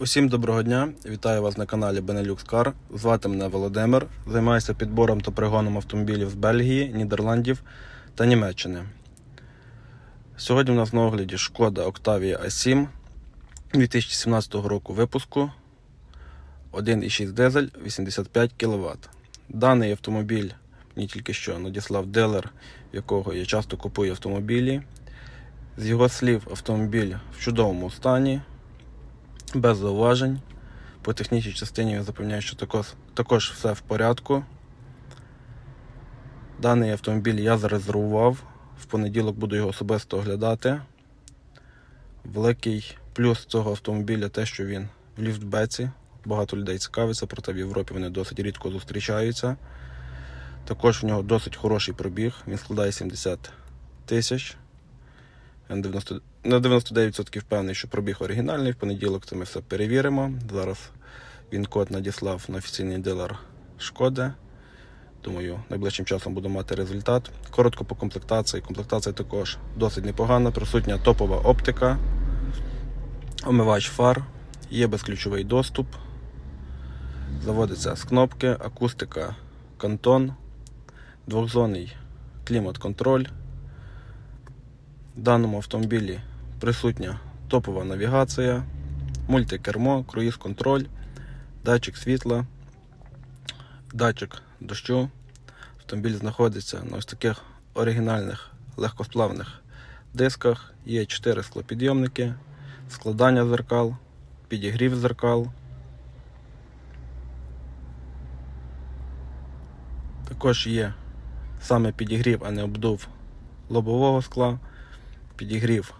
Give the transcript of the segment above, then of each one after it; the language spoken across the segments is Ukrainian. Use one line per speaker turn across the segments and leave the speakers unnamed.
Усім доброго дня! Вітаю вас на каналі Benelux Car. Звати мене Володимир. Займаюся підбором та пригоном автомобілів з Бельгії, Нідерландів та Німеччини. Сьогодні у нас на огляді шкода Octavia A7 2017 року випуску 1,6 дизель 85 кВт. Даний автомобіль мені тільки що надіслав дилер, в якого я часто купую автомобілі. З його слів, автомобіль в чудовому стані, без зауважень. По технічній частині він запевняє, що також, також все в порядку. Даний автомобіль я зарезервував. В понеділок буду його особисто оглядати. Великий плюс цього автомобіля те, що він в ліфтбеці. Багато людей цікавиться, проте в Європі вони досить рідко зустрічаються. Також в нього досить хороший пробіг, він складає 70 тисяч. Я на 90 на 99% впевнений, що пробіг оригінальний. В понеділок це ми все перевіримо. Зараз він код надіслав на офіційний дилер Шкоди. Думаю, найближчим часом буду мати результат. Коротко по комплектації. Комплектація також досить непогана. Присутня топова оптика, омивач фар, є безключовий доступ. Заводиться з кнопки, акустика кантон, двохзонний клімат-контроль. В даному автомобілі присутня топова навігація, мультикермо, круїз-контроль, датчик світла, датчик дощу. Автомобіль знаходиться на ось таких оригінальних легкосплавних дисках. Є 4 склопідйомники, складання зеркал, підігрів зеркал. Також є саме підігрів, а не обдув лобового скла, підігрів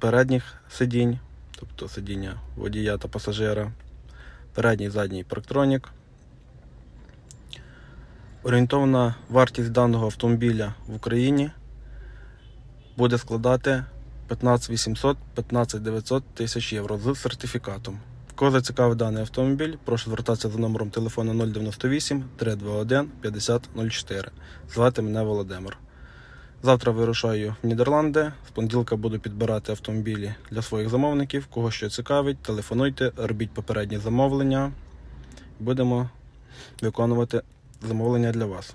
передніх сидінь, тобто сидіння водія та пасажира, передній задній парктронік. Орієнтовна вартість даного автомобіля в Україні буде складати 15 800 15 900 тисяч євро з сертифікатом. Кого зацікавив даний автомобіль, прошу звертатися за номером телефону 098 321 5004. Звати мене Володимир. Завтра вирушаю в Нідерланди. З понеділка буду підбирати автомобілі для своїх замовників. Кого що цікавить, телефонуйте, робіть попередні замовлення. Будемо виконувати замовлення для вас.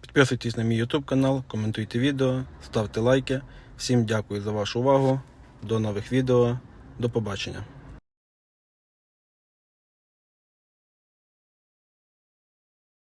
Підписуйтесь на мій YouTube канал, коментуйте відео, ставте лайки. Всім дякую за вашу увагу. До нових відео. До побачення.